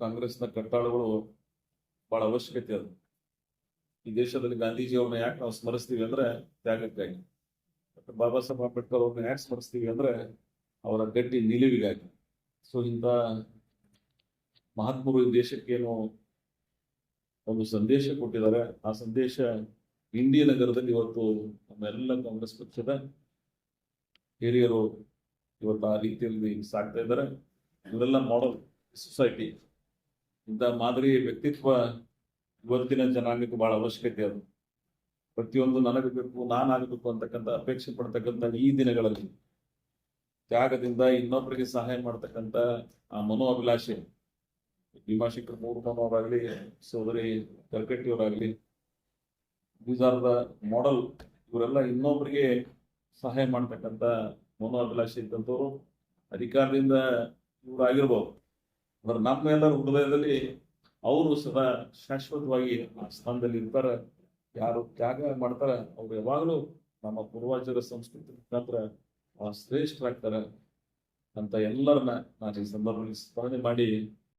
ಕಾಂಗ್ರೆಸ್ನ ಕಟ್ಟಾಳುಗಳು ಬಹಳ ಅವಶ್ಯಕತೆ ಅದು. ಈ ದೇಶದಲ್ಲಿ ಗಾಂಧೀಜಿಯವ್ರನ್ನ ಯಾಕೆ ನಾವು ಸ್ಮರಿಸ್ತೀವಿ ಅಂದ್ರೆ ತ್ಯಾಗಕ್ಕಾಗಿ. ಮತ್ತು ಬಾಬಾ ಸಾಹೇಬ್ ಅಂಬೇಡ್ಕರ್ ಅವ್ರನ್ನ ಯಾಕೆ ಸ್ಮರಿಸ್ತೀವಿ ಅಂದ್ರೆ ಅವರ ಗಟ್ಟಿ ನಿಲುವಿಗಾಗಿ. ಸೊ, ಇಂಥ ಮಹಾತ್ಮರು ಈ ದೇಶಕ್ಕೇನು ಒಂದು ಸಂದೇಶ ಕೊಟ್ಟಿದ್ದಾರೆ. ಆ ಸಂದೇಶ ಇಂಡಿಯ ನಗರದಲ್ಲಿ ಇವತ್ತು ನಮ್ಮೆಲ್ಲ ಕಾಂಗ್ರೆಸ್ ಪಕ್ಷದ ಹಿರಿಯರು ಇವತ್ತು ಆ ರೀತಿಯಲ್ಲಿ ಸಾಕ್ತಾ ಇದ್ದಾರೆ. ಇವರೆಲ್ಲ ಮಾಡಲ್ ಸೊಸೈಟಿ ಇಂಥ ಮಾದರಿ ವ್ಯಕ್ತಿತ್ವ ಇವತ್ತಿನ ಜನಾಂಗಕ್ಕೆ ಬಹಳ ಅವಶ್ಯಕತೆ ಅದು. ಪ್ರತಿಯೊಂದು ನನಗಬೇಕು ನಾನಾಗಬೇಕು ಅಂತಕ್ಕಂಥ ಅಪೇಕ್ಷೆ ಪಡ್ತಕ್ಕಂಥ ಈ ದಿನಗಳಲ್ಲಿ ತ್ಯಾಗದಿಂದ ಇನ್ನೊಬ್ಬರಿಗೆ ಸಹಾಯ ಮಾಡ್ತಕ್ಕಂಥ ಆ ಮನೋಅಭಿಲಾಷೆ. ಭೀಮಾಶಂಕರ್ ಮೂರ್ಮನವರಾಗ್ಲಿ ಸೋದರಿ ಕಲ್ಕಟ್ಟಿಯವರಾಗ್ಲಿ ಬೀಜಾರದ ಮಾಡೆಲ್ ಇವರೆಲ್ಲ ಇನ್ನೊಬ್ಬರಿಗೆ ಸಹಾಯ ಮಾಡ್ತಕ್ಕಂಥ ಮನೋಅಭಿಲಾಷೆ ಇದ್ದಂಥವ್ರು ಅಧಿಕಾರದಿಂದ ಇವ್ರು ಆಗಿರ್ಬೋದು ನಮ್ಮ ಎಲ್ಲರ ಹೃದಯದಲ್ಲಿ ಅವರು ಸದಾ ಶಾಶ್ವತವಾಗಿ ಆ ಸ್ಥಾನದಲ್ಲಿ ಇರ್ತಾರೆ. ಯಾರು ತ್ಯಾಗ ಮಾಡ್ತಾರ, ಅವ್ರು ಯಾವಾಗಲೂ ನಮ್ಮ ಪೂರ್ವಜರ ಸಂಸ್ಕೃತಿ ಮುಖಾಂತರ ಶ್ರೇಷ್ಠರಾಗ್ತಾರೆ ಅಂತ ಎಲ್ಲರನ್ನ ನಾನು ಈ ಸಂದರ್ಭದಲ್ಲಿ ಸ್ಮರಣೆ ಮಾಡಿ